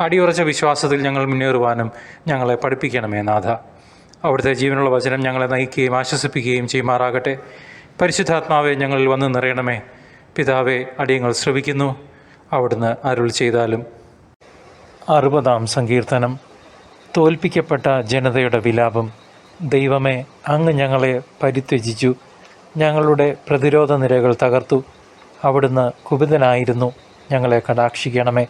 അടിയുറച്ച വിശ്വാസത്തിൽ ഞങ്ങൾ മുന്നേറുവാനും ഞങ്ങളെ പഠിപ്പിക്കണമേ നാഥ. അവിടുത്തെ ജീവനുള്ള വചനം ഞങ്ങളെ നയിക്കുകയും ആശ്വസിപ്പിക്കുകയും ചെയ്യുമാറാകട്ടെ. പരിശുദ്ധാത്മാവെ ഞങ്ങളിൽ വന്ന് നിറയണമേ. പിതാവെ അടിയങ്ങൾ ശ്രവിക്കുന്നു. അവിടുന്ന് അരുൾ ചെയ്താലും. അറുപതാം സങ്കീർത്തനം. തോൽപ്പിക്കപ്പെട്ട ജനതയുടെ വിലാപം. ദൈവമേ അങ്ങ് ഞങ്ങളെ പരിത്യജിച്ചു. ഞങ്ങളുടെ പ്രതിരോധ നിരകൾ തകർത്തു. അവിടുന്ന് കുപിതനായിരുന്നു. ഞങ്ങളെ കടാക്ഷിക്കണമേ.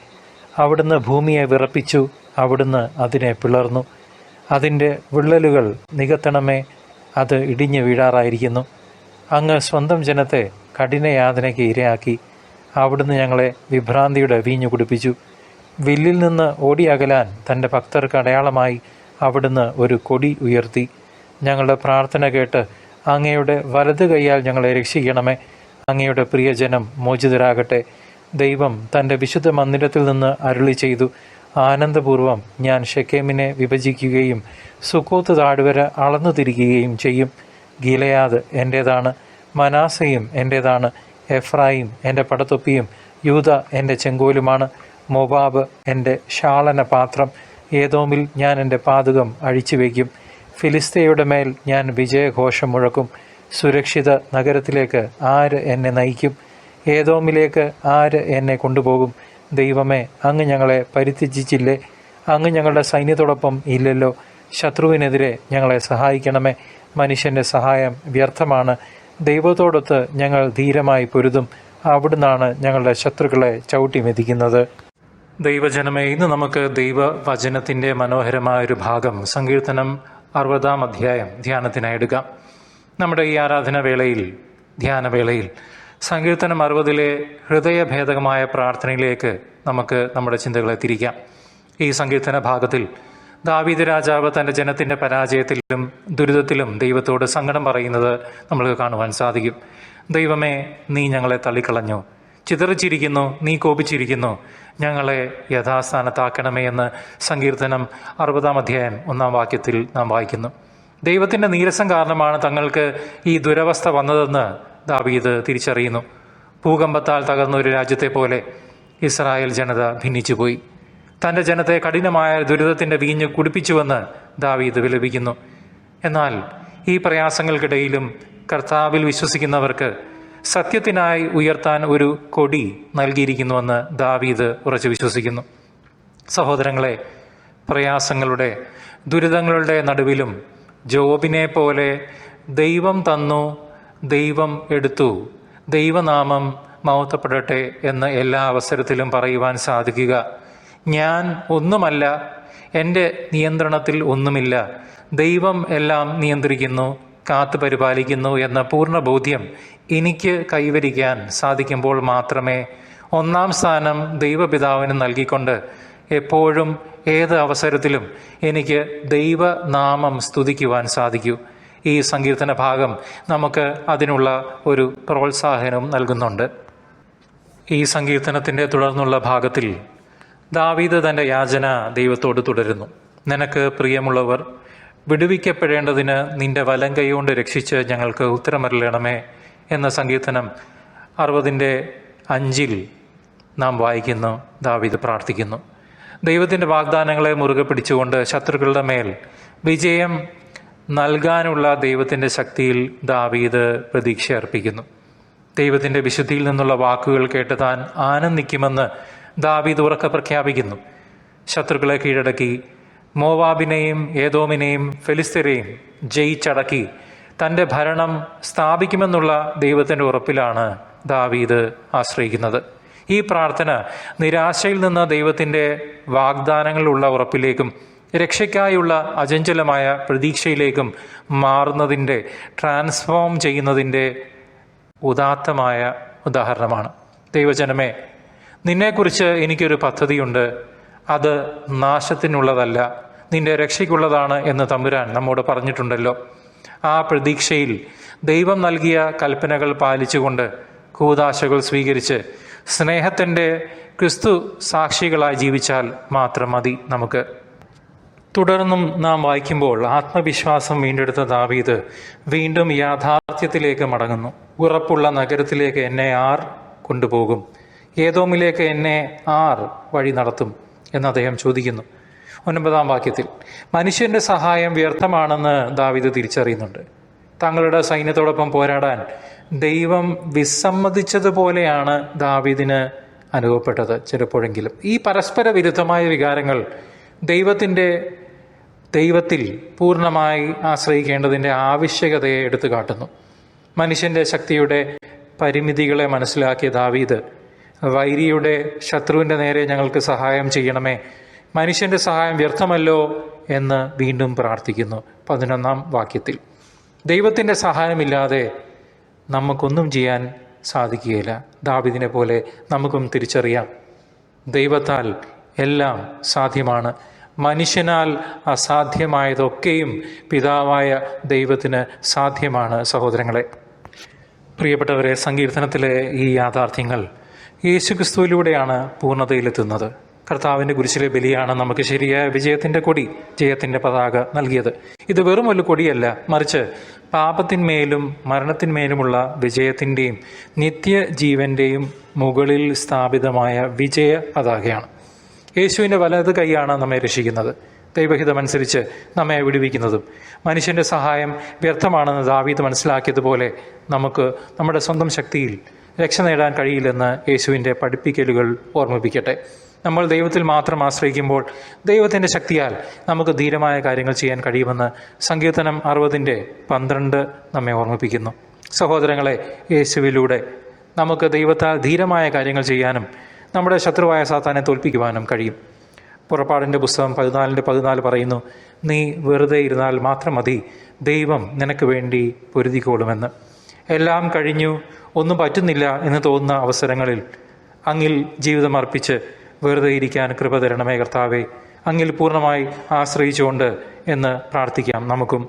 അവിടുന്ന് ഭൂമിയെ വിറപ്പിച്ചു അവിടുന്ന് അതിനെ പിളർന്നു. അതിന്റെ വിള്ളലുകൾ നികത്തണമേ അത് ഇടിഞ്ഞു വീഴാറായിരിക്കുന്നു. അങ്ങ് സ്വന്തം ജനത്തെ കഠിനയാതനയ്ക്ക് ഇരയാക്കി അവിടുന്ന് ഞങ്ങളെ വിഭ്രാന്തിയുടെ വീഞ്ഞു കുടിപ്പിച്ചു. വില്ലിൽ നിന്ന് ഓടിയകലാൻ തന്റെ ഭക്തർക്ക് അടയാളമായി അവിടുന്ന് ഒരു കൊടി ഉയർത്തി. ഞങ്ങളുടെ പ്രാർത്ഥന കേട്ട് അങ്ങയുടെ വലത് കൈയാൽ ഞങ്ങളെ രക്ഷിക്കണമേ അങ്ങയുടെ പ്രിയജനം മോചിതരാകട്ടെ. ദൈവം തന്റെ വിശുദ്ധ മന്ദിരത്തിൽ നിന്ന് അരുളി ചെയ്തു. ആനന്ദപൂർവം ഞാൻ ഷെക്കേമിനെ വിഭജിക്കുകയും സുക്കോത്ത് താഴ്വര അളന്നു തിരിക്കുകയും ചെയ്യും. ഗിലയാദ് എന്റേതാണ് മനാസയും എന്റേതാണ് എഫ്രായിം എന്റെ പടത്തൊപ്പിയും യൂത എന്റെ ചെങ്കോലുമാണ് മൊബാബ് എന്റെ ഷാളന പാത്രം ഏതോമിൽ ഞാൻ എന്റെ പാതകം അഴിച്ചു വയ്ക്കും. ഫിലിസ്തയുടെ മേൽ ഞാൻ വിജയഘോഷം മുഴക്കും. സുരക്ഷിത നഗരത്തിലേക്ക് ആര് എന്നെ നയിക്കും? ഏതോമിലേക്ക് ആര് എന്നെ കൊണ്ടുപോകും? ദൈവമേ അങ്ങ് ഞങ്ങളെ പരിത്യജിച്ചില്ലേ? അങ്ങ് ഞങ്ങളുടെ സൈന്യത്തോടൊപ്പം ഇല്ലല്ലോ. ശത്രുവിനെതിരെ ഞങ്ങളെ സഹായിക്കണമേ. മനുഷ്യന്റെ സഹായം വ്യർത്ഥമാണ്. ദൈവത്തോടൊത്ത് ഞങ്ങൾ ധീരമായി പൊരുതും. അവിടുന്നാണ് ഞങ്ങളുടെ ശത്രുക്കളെ ചവിട്ടി മെതിക്കുന്നത്. ദൈവജനമേ ഇന്ന് നമുക്ക് ദൈവവചനത്തിന്റെ മനോഹരമായ ഒരു ഭാഗം സങ്കീർത്തനം അറുപതാം അധ്യായം ധ്യാനത്തിനായി എടുക്കാം. നമ്മുടെ ഈ ആരാധനാവേളയിൽ ധ്യാനവേളയിൽ സങ്കീർത്തനം അറുപതിലെ ഹൃദയഭേദകമായ പ്രാർത്ഥനയിലേക്ക് നമുക്ക് നമ്മുടെ ചിന്തകളെ തിരിക്കാം ഈ സങ്കീർത്തന ഭാഗത്തിൽ ദാവീദ് രാജാവ് തന്റെ ജനത്തിന്റെ പരാജയത്തിലും ദുരിതത്തിലും ദൈവത്തോട് സങ്കടം പറയുന്നത് നമ്മൾക്ക് കാണുവാൻ സാധിക്കും. ദൈവമേ നീ ഞങ്ങളെ തള്ളിക്കളഞ്ഞു. ചിതറിച്ചിരിക്കുന്നു നീ കോപിച്ചിരിക്കുന്നു. ഞങ്ങളെ യഥാസ്ഥാനത്താക്കണമേ എന്ന് സങ്കീർത്തനം അറുപതാം അധ്യായം ഒന്നാം വാക്യത്തിൽ നാം വായിക്കുന്നു. ദൈവത്തിന്റെ നീരസം കാരണമാണ് തങ്ങൾക്ക് ഈ ദുരവസ്ഥ വന്നതെന്ന് ദാവീദ് തിരിച്ചറിയുന്നു. ഭൂകമ്പത്താൽ തകർന്ന ഒരു രാജ്യത്തെ പോലെ ഇസ്രായേൽ ജനത ഭിന്നിച്ചുപോയി. തന്റെ ജനത്തെ കഠിനമായ ദുരിതത്തിന്റെ വീഞ്ഞ് കുടിപ്പിച്ചുവെന്ന് ദാവീദ് വിലപിക്കുന്നു. എന്നാൽ ഈ പ്രയാസങ്ങൾക്കിടയിലും കർത്താവിൽ വിശ്വസിക്കുന്നവർക്ക് സത്യത്തിനായി ഉയർത്താൻ ഒരു കൊടി നൽകിയിരിക്കുന്നുവെന്ന് ദാവീദ് ഉറച്ചു വിശ്വസിക്കുന്നു. സഹോദരങ്ങളെ പ്രയാസങ്ങളുടെ ദുരിതങ്ങളുടെ നടുവിലും ജോബിനെ പോലെ ദൈവം തന്നു ദൈവം എടുത്തു. ദൈവനാമം മൗത്തപ്പെടട്ടെ എന്ന് എല്ലാ അവസരത്തിലും പറയുവാൻ സാധിക്കുക. ഞാൻ ഒന്നുമല്ല എന്റെ നിയന്ത്രണത്തിൽ ഒന്നുമില്ല. ദൈവം എല്ലാം നിയന്ത്രിക്കുന്നു കാത്തു പരിപാലിക്കുന്നു എന്ന പൂർണ ബോധ്യം എനിക്ക് കൈവരിക്കാൻ സാധിക്കുമ്പോൾ മാത്രമേ ഒന്നാം സ്ഥാനം ദൈവപിതാവിന് നൽകിക്കൊണ്ട് എപ്പോഴും ഏത് അവസരത്തിലും എനിക്ക് ദൈവനാമം സ്തുതിക്കുവാൻ സാധിക്കൂ. ഈ സങ്കീർത്തന ഭാഗം നമുക്ക് അതിനുള്ള ഒരു പ്രോത്സാഹനവും നൽകുന്നുണ്ട്. ഈ സങ്കീർത്തനത്തിന്റെ തുടർന്നുള്ള ഭാഗത്തിൽ ദാവീദ് തന്റെ യാചന ദൈവത്തോട് തുടരുന്നു. നിനക്ക് പ്രിയമുള്ളവർ വിടുവിക്കപ്പെടേണ്ടതിന് നിന്റെ വലം കൈകൊണ്ട് രക്ഷിച്ച് ഞങ്ങൾക്ക് ഉത്തരമരലണമേ എന്ന സങ്കീർത്തനം അറുപതിന്റെ അഞ്ചിൽ നാം വായിക്കുന്നു ദാവീദ് പ്രാർത്ഥിക്കുന്നു. ദൈവത്തിന്റെ വാഗ്ദാനങ്ങളെ മുറുകെ പിടിച്ചുകൊണ്ട് ശത്രുക്കളുടെ മേൽ വിജയം നൽകാനുള്ള ദൈവത്തിന്റെ ശക്തിയിൽ ദാവീദ് പ്രതീക്ഷ അർപ്പിക്കുന്നു. ദൈവത്തിന്റെ വിശുദ്ധിയിൽ നിന്നുള്ള വാക്കുകൾ കേട്ട് താൻ ആനന്ദിക്കുമെന്ന് ദാവീദ് ഉറക്കെ പ്രഖ്യാപിക്കുന്നു. ശത്രുക്കളെ കീഴടക്കി മോവാബിനെയും ഏതോമിനെയും ഫെലിസ്തരെയും ജയിച്ചടക്കി തന്റെ ഭരണം സ്ഥാപിക്കുമെന്നുള്ള ദൈവത്തിന്റെ ഉറപ്പിലാണ് ദാവീദ് ആശ്രയിക്കുന്നത്. ഈ പ്രാർത്ഥന നിരാശയിൽ നിന്ന് ദൈവത്തിന്റെ വാഗ്ദാനങ്ങളുള്ള ഉറപ്പിലേക്കും രക്ഷയ്ക്കായുള്ള അചഞ്ചലമായ പ്രതീക്ഷയിലേക്കും മാറുന്നതിന്റെ ട്രാൻസ്ഫോം ചെയ്യുന്നതിന്റെ ഉദാത്തമായ ഉദാഹരണമാണ്. ദൈവജനമേ നിന്നെക്കുറിച്ച് എനിക്കൊരു പദ്ധതിയുണ്ട്. അത് നാശത്തിനുള്ളതല്ല. നിന്റെ രക്ഷയ്ക്കുള്ളതാണ് എന്ന് തമ്പുരാൻ നമ്മോട് പറഞ്ഞിട്ടുണ്ടല്ലോ. ആ പ്രതീക്ഷയിൽ ദൈവം നൽകിയ കൽപ്പനകൾ പാലിച്ചുകൊണ്ട് കൂതാശകൾ സ്വീകരിച്ച് സ്നേഹത്തിന്റെ ക്രിസ്തു സാക്ഷികളായി ജീവിച്ചാൽ മാത്രം മതി നമുക്ക്. തുടർന്നും നാം വായിക്കുമ്പോൾ ആത്മവിശ്വാസം വീണ്ടെടുത്ത ദാവീദ് വീണ്ടും യാഥാർത്ഥ്യത്തിലേക്ക് മടങ്ങുന്നു. ഉറപ്പുള്ള നഗരത്തിലേക്ക് എന്നെ ആർ കൊണ്ടുപോകും? ഏതോമിലേക്ക് എന്നെ ആർ വഴി നടത്തും എന്ന് അദ്ദേഹം ചോദിക്കുന്നു. ഒൻപതാം വാക്യത്തിൽ മനുഷ്യന്റെ സഹായം വ്യർത്ഥമാണെന്ന് ദാവീദ് തിരിച്ചറിയുന്നുണ്ട്. തങ്ങളുടെ സൈന്യത്തോടൊപ്പം പോരാടാൻ ദൈവം വിസമ്മതിച്ചതുപോലെയാണ് ദാവീദിന് അനുഭവപ്പെട്ടത് ചിലപ്പോഴെങ്കിലും. ഈ പരസ്പര വിരുദ്ധമായ വികാരങ്ങൾ ദൈവത്തിന്റെ ദൈവത്തിൽ പൂർണമായി ആശ്രയിക്കേണ്ടതിന്റെ ആവശ്യകതയെ എടുത്തു കാട്ടുന്നു. മനുഷ്യന്റെ ശക്തിയുടെ പരിമിതികളെ മനസ്സിലാക്കിയ ദാവീദ് വൈരിയുടെ ശത്രുവിന്റെ നേരെ ഞങ്ങൾക്ക് സഹായം ചെയ്യണമേ മനുഷ്യന്റെ സഹായം വ്യർത്ഥമല്ലോ എന്ന് വീണ്ടും പ്രാർത്ഥിക്കുന്നു പതിനൊന്നാം വാക്യത്തിൽ. ദൈവത്തിന്റെ സഹായമില്ലാതെ നമുക്കൊന്നും ചെയ്യാൻ സാധിക്കുകയില്ല. ദാവിദിനെ പോലെ നമുക്കും തിരിച്ചറിയാം. ദൈവത്താൽ എല്ലാം സാധ്യമാണ്. മനുഷ്യനാൽ അസാധ്യമായതൊക്കെയും പിതാവായ ദൈവത്തിന് സാധ്യമാണ് സഹോദരങ്ങളെ. പ്രിയപ്പെട്ടവരെ സങ്കീർത്തനത്തിലെ ഈ യാഥാർത്ഥ്യങ്ങൾ യേശുക്രിസ്തുവിലൂടെയാണ് പൂർണതയിലെത്തുന്നത്. കർത്താവിന്റെ കുരിശിലെ ബലിയാണ് നമുക്ക് ശരിയായ വിജയത്തിന്റെ കൊടി ജയത്തിന്റെ പതാക നൽകിയത്. ഇത് വെറും ഒരു കൊടിയല്ല മറിച്ച് പാപത്തിന്മേലും മരണത്തിന്മേലുമുള്ള വിജയത്തിന്റെയും നിത്യജീവന്റെയും മുകളിൽ സ്ഥാപിതമായ വിജയ പതാകയാണ്. യേശുവിന്റെ വലത് കൈയാണ് നമ്മെ രക്ഷിക്കുന്നത്. ദൈവഹിതമനുസരിച്ച് നമ്മെ വിടുവിക്കുന്നതും. മനുഷ്യന്റെ സഹായം വ്യർത്ഥമാണെന്ന് ദാവീത് മനസ്സിലാക്കിയതുപോലെ നമുക്ക് നമ്മുടെ സ്വന്തം ശക്തിയിൽ രക്ഷ നേടാൻ കഴിയില്ലെന്ന് യേശുവിന്റെ പഠിപ്പിക്കലുകൾ ഓർമ്മിപ്പിക്കട്ടെ. നമ്മൾ ദൈവത്തിൽ മാത്രം ആശ്രയിക്കുമ്പോൾ ദൈവത്തിന്റെ ശക്തിയാൽ നമുക്ക് ധീരമായ കാര്യങ്ങൾ ചെയ്യാൻ കഴിയുമെന്ന് സങ്കീർത്തനം അറുപതിന്റെ പന്ത്രണ്ട് നമ്മെ ഓർമ്മിപ്പിക്കുന്നു. സഹോദരങ്ങളെ യേശുവിലൂടെ നമുക്ക് ദൈവത്താൽ ധീരമായ കാര്യങ്ങൾ ചെയ്യാനും നമ്മുടെ ശത്രുവായ സാത്താനെ തോൽപ്പിക്കുവാനും കഴിയും. പുറപ്പാടിന്റെ പുസ്തകം പതിനാലിന്റെ പതിനാല് പറയുന്നു നീ വെറുതെ ഇരുന്നാൽ മാത്രം മതി. ദൈവം നിനക്ക് വേണ്ടി പൊരുതിക്കോളുമെന്ന്. എല്ലാം കഴിഞ്ഞു. ഒന്നും പറ്റുന്നില്ല എന്ന് തോന്നുന്ന അവസരങ്ങളിൽ അങ്ങിൽ ജീവിതം അർപ്പിച്ച് വെറുതെ ഇരിക്കാൻ കൃപ തരണമേ കർത്താവെ. അങ്ങിൽ പൂർണമായി ആശ്രയിച്ചുകൊണ്ട് എന്ന് പ്രാർത്ഥിക്കാം നമുക്കും.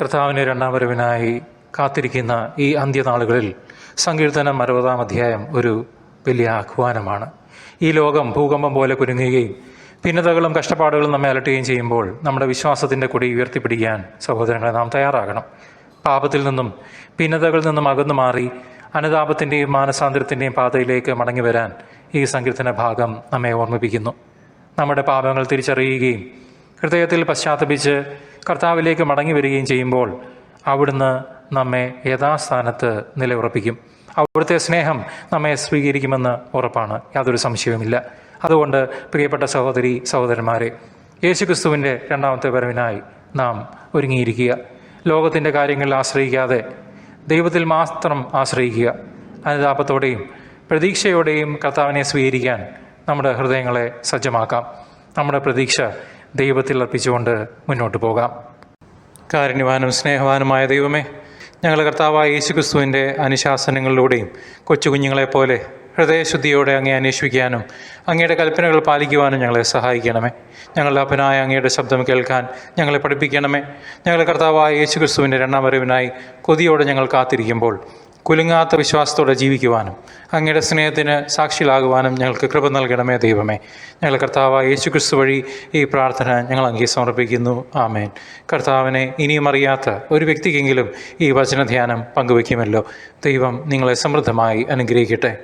കർത്താവിന്റെ രണ്ടാം വരവിനായി കാത്തിരിക്കുന്ന ഈ അന്ത്യനാളുകളിൽ സങ്കീർത്തനം അറുപതാം അധ്യായം ഒരു വലിയ ആഹ്വാനമാണ്. ഈ ലോകം ഭൂകമ്പം പോലെ കുരുങ്ങുകയും ഭിന്നതകളും കഷ്ടപ്പാടുകളും നമ്മെ അലട്ടുകയും ചെയ്യുമ്പോൾ നമ്മുടെ വിശ്വാസത്തിന്റെ കൊടി ഉയർത്തിപ്പിടിക്കാൻ സഹോദരങ്ങളെ നാം തയ്യാറാകണം. പാപത്തിൽ നിന്നും ഭിന്നതകളിൽ നിന്നും അകന്നു മാറി അനുതാപത്തിന്റെയും മാനസാന്തരത്തിന്റെയും പാതയിലേക്ക് മടങ്ങി വരാൻ ഈ സങ്കീർത്തന ഭാഗം നമ്മെ ഓർമ്മിപ്പിക്കുന്നു. നമ്മുടെ പാപങ്ങൾ തിരിച്ചറിയുകയും ഹൃദയത്തിൽ പശ്ചാത്തപിച്ച് കർത്താവിലേക്ക് മടങ്ങി വരികയും ചെയ്യുമ്പോൾ അവിടുന്ന് നമ്മെ യഥാസ്ഥാനത്ത് നിലയുറപ്പിക്കും. അവിടുത്തെ സ്നേഹം നമ്മെ സ്വീകരിക്കുമെന്ന് ഉറപ്പാണ്. യാതൊരു സംശയവുമില്ല. അതുകൊണ്ട് പ്രിയപ്പെട്ട സഹോദരി സഹോദരന്മാരെ യേശുക്രിസ്തുവിന്റെ രണ്ടാമത്തെ വരവിനായി നാം ഒരുങ്ങിയിരിക്കുക. ലോകത്തിന്റെ കാര്യങ്ങളിൽ ആശ്രയിക്കാതെ ദൈവത്തിൽ മാത്രം ആശ്രയിക്കുക. അനുതാപത്തോടെയും പ്രതീക്ഷയോടെയും കർത്താവിനെ സ്വീകരിക്കാൻ നമ്മുടെ ഹൃദയങ്ങളെ സജ്ജമാക്കാം. നമ്മുടെ പ്രതീക്ഷ ദൈവത്തിൽ അർപ്പിച്ചുകൊണ്ട് മുന്നോട്ട് പോകാം. കാരുണ്യവാനും സ്നേഹവാനുമായ ദൈവമേ ഞങ്ങൾ കർത്താവായ യേശുക്രിസ്തുവിന്റെ അനുശാസനങ്ങളിലൂടെയും കൊച്ചു കുഞ്ഞുങ്ങളെപ്പോലെ ഹൃദയശുദ്ധിയോടെ അങ്ങേ അന്വേഷിക്കാനും അങ്ങയുടെ കൽപ്പനകൾ പാലിക്കുവാനും ഞങ്ങളെ സഹായിക്കണമേ. ഞങ്ങളുടെ അപ്പനായ അങ്ങയുടെ ശബ്ദം കേൾക്കാൻ ഞങ്ങളെ പഠിപ്പിക്കണമേ. ഞങ്ങളുടെ കർത്താവായ യേശുക്രിസ്തുവിന്റെ രണ്ടാം വരവിനായി കൊതിയോടെ ഞങ്ങൾ കാത്തിരിക്കുമ്പോൾ കുലുങ്ങാത്ത വിശ്വാസത്തോടെ ജീവിക്കുവാനും അങ്ങയുടെ സ്നേഹത്തിന് സാക്ഷികളാകുവാനും ഞങ്ങൾക്ക് കൃപ നൽകണമേ ദൈവമേ. ഞങ്ങൾ യേശു ക്രിസ്തു വഴി ഈ പ്രാർത്ഥന ഞങ്ങൾ അങ്ങേ സമർപ്പിക്കുന്നു. ആമേൻ. കർത്താവിനെ ഇനിയും അറിയാത്ത ഒരു വ്യക്തിക്കെങ്കിലും ഈ വചനധ്യാനം പങ്കുവയ്ക്കുമല്ലോ. ദൈവം നിങ്ങളെ സമൃദ്ധമായി അനുഗ്രഹിക്കട്ടെ.